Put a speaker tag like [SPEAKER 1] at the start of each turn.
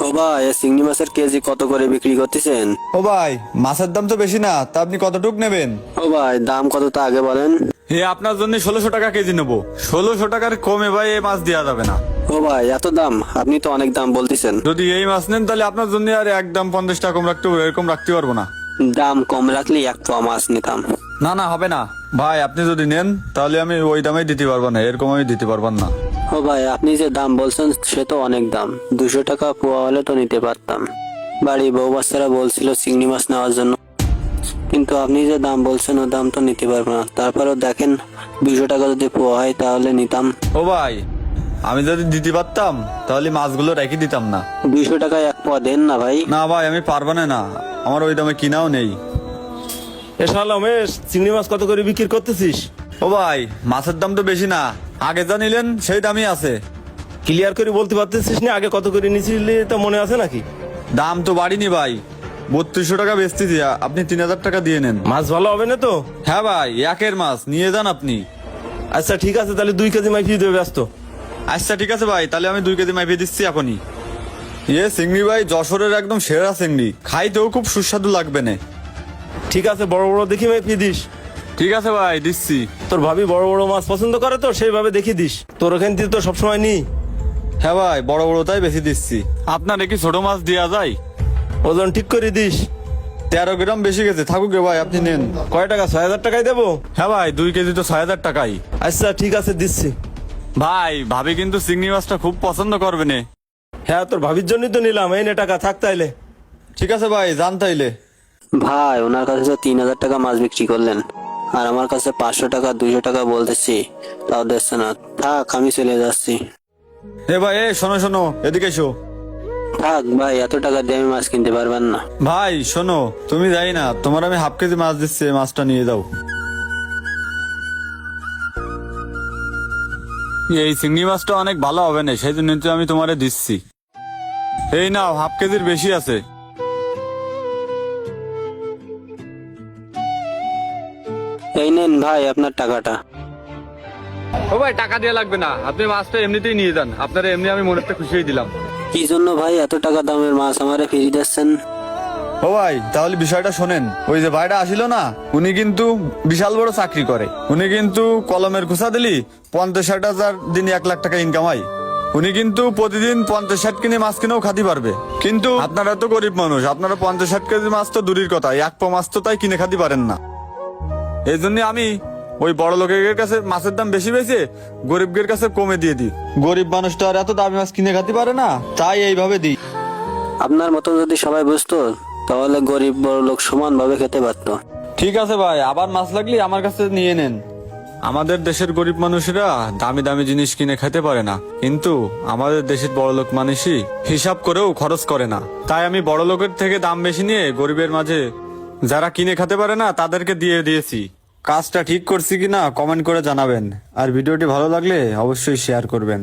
[SPEAKER 1] ও ভাই চিংড়ি মাছের কেজি কত করে বিক্রি করতেছেন?
[SPEAKER 2] ও ভাই মাছের দাম তো বেশি না তা আপনি কতটুক নেবেন?
[SPEAKER 1] ও ভাই দাম কত তা আগে বলেন।
[SPEAKER 2] এ আপনার জন্য ষোলোশো টাকা কেজি নেব। ষোলোশো টাকার কমে ভাই এই মাছ দেওয়া যাবে না।
[SPEAKER 1] ও ভাই এত দাম? আপনি তো অনেক দাম বলতেছেন।
[SPEAKER 2] যদি এই মাছ নেন তাহলে আপনার জন্য আর একদম পঞ্চাশ টাকা কম রাখতে পারব, এরকম রাখতে পারব না।
[SPEAKER 1] দাম কম রাখলে এক পোয়া মাছ নিতাম।
[SPEAKER 2] না না হবে না। ভাই আপনি যদি নেন তাহলে আমি ওই দামেই দিতে পারব না এরকম আমি দিতে পারব না।
[SPEAKER 1] ও ভাই আপনি যে দাম বলছেন সে তো অনেক দাম। দুশো টাকা পোয়া হলে তো নিতে পারতাম। বাড়ি বউ বাচ্চারা বলছিল চিংড়ি মাছ নেওয়ার জন্য। কিন্তু আপনি যে দাম বলছেন ও দাম তো নিতে পারব না। তারপরেও দেখেন দুশো টাকা যদি পোয়া হয় তাহলে নিতাম।
[SPEAKER 2] ও ভাই আমি যদি দিতে পারতাম তাহলে মাছগুলো রেখে দিতাম না।
[SPEAKER 1] দুইশো টাকায় এক পোয়া দেন না ভাই।
[SPEAKER 2] না ভাই আমি পারব না না। আমার ওই দামে কিনাও নেই।
[SPEAKER 3] এ শালা উমেশ চিংড়ি মাছ কত করে বিক্রি করতেছিস?
[SPEAKER 2] ও ভাই মাছের দাম তো বেশি না। আগে যা নিলেন সেই দামই আছে।
[SPEAKER 3] ক্লিয়ার করে বলতে পারতেছিস না? আগে কত করে নিছিলি তা মনে আছে নাকি?
[SPEAKER 2] দাম তো বাড়িনি ভাই। বত্রিশশো টাকা বেচতেছি আপনি তিন হাজার টাকা দিয়ে নেন।
[SPEAKER 3] মাছ ভালো হবে না তো?
[SPEAKER 2] হ্যাঁ ভাই একের মাছ নিয়ে যান আপনি।
[SPEAKER 3] আচ্ছা ঠিক আছে তাহলে দুই কেজি মাইফি দেবে ব্যস্ত।
[SPEAKER 2] আচ্ছা ঠিক আছে ভাই তাহলে আমি দুই কেজি মাইপে দিচ্ছি এখনই। ইয়ে চিংড়ি ভাই যশোরের একদম সেরা চিংড়ি। খাইতেও খুব সুস্বাদু লাগবে না।
[SPEAKER 3] ঠিক আছে বড় বড় দেখি মাইফি দিস।
[SPEAKER 2] ঠিক আছে ভাই দিচ্ছি।
[SPEAKER 3] তোর ভাবি বড় বড় মাছ পছন্দ করে তো সেইভাবে দেখি দিস। তোর ওখান থেকে তো সবসময় নি।
[SPEAKER 2] হ্যাঁ ভাই বড় বড়টাই বেশি দিচ্ছি। আপনার কি ছোট মাছ দেওয়া যায়?
[SPEAKER 3] ওজন ঠিক করে দিস।
[SPEAKER 2] তেরো গ্রাম বেশি গেছে থাকুক রে ভাই আপনি নেন।
[SPEAKER 3] কয় টাকা ছয় হাজার টাকায় দেবো?
[SPEAKER 2] হ্যাঁ ভাই দুই কেজি তো ছয় হাজার টাকাই।
[SPEAKER 3] আচ্ছা ঠিক আছে দিচ্ছি।
[SPEAKER 2] ভাই ভাবি কিন্তু চিংড়ি মাছটা খুব পছন্দ করবে নে।
[SPEAKER 3] হ্যাঁ তোর ভাবির জন্যই তো নিলাম এই নে টাকা থাক তাইলে।
[SPEAKER 2] ঠিক আছে ভাই জান তাইলে।
[SPEAKER 1] ভাই ওনার কাছে তো তিন হাজার টাকা মাছ বিক্রি করলেন। আর আমার কাছে পাঁচশো টাকা দুইশো টাকা বলতেছি। তাও দিচ্ছে না। থাক আমি চলে যাচ্ছি।
[SPEAKER 2] এ ভাই এ শোনো শোনো এদিকে এসো।
[SPEAKER 1] থাক ভাই এত টাকা দিয়ে আমি মাছ কিনতে পারবেন না।
[SPEAKER 2] ভাই শোনো তুমি যাই না তোমার আমি হাফ কেজি মাছ দিচ্ছি এই মাছটা নিয়ে যাও। এই চিংড়ি মাছটা অনেক ভালো হবে না সেই জন্য তো আমি তোমারে দিচ্ছি। এই নাও হাফ কেজির বেশি আছে।
[SPEAKER 1] এই নেন ভাই আপনার টাকাটা।
[SPEAKER 2] ও ভাই টাকা দিয়ে লাগবে না। আপনি মাছটা এমনিতেই নিয়ে যান। আপনার এমনি আমি মনে একটা খুশি দিলাম।
[SPEAKER 1] কি জন্য ভাই এত টাকা দামের মাছ আমারে ফিরিয়ে দিচ্ছেন?
[SPEAKER 2] ও ভাই তাহলে বিষয়টা শোনেন। ওই যে ভাইটা আসিল না উনি কিন্তু বিশাল বড় চাকরি করে। উনি কিন্তু কলমের খুচা দিলি পঞ্চাশ ষাট হাজার দিনে এক লাখ টাকা ইনকাম হয়। উনি কিন্তু প্রতিদিন পঞ্চাশ ষাট কিনে মাছ কিনেও খাতে পারবে। কিন্তু আপনারা তো গরিব মানুষ আপনারা পঞ্চাশ ষাট কেজি মাছ তো দূরের কথা এক পো মাছ তো তাই কিনে খাতে পারেন না। এই জন্য আমি ওই বড় লোকের কাছে মাছের দাম বেশি বেশি গরিবদের কাছে কমে দিয়ে দিই। গরিব মানুষ তো আর এত দামি মাছ কিনে খাতে পারে না তাই এইভাবে দিই।
[SPEAKER 1] আপনার মতো যদি সবাই বুঝতো তাহলে গরিব বড় লোক সমানভাবে খেতে পারতো।
[SPEAKER 2] ঠিক আছে ভাই আবার মাছ লাগলে আমার কাছে নিয়ে নেন। আমাদের দেশের গরিব মানুষেরা দামি দামি জিনিস কিনে খেতে পারে না কিন্তু আমাদের দেশের বড় লোক মানুষই হিসাব করেও খরচ করে না। তাই আমি বড় লোকের থেকে দাম বেশি নিয়ে গরিবের মাঝে যারা কিনে খেতে পারে না, তাদেরকে দিয়ে দিয়েছি। কাজটা ঠিক করছি কিনা কমেন্ট করে জানাবেন। আর ভিডিওটি ভালো লাগলে অবশ্যই শেয়ার করবেন।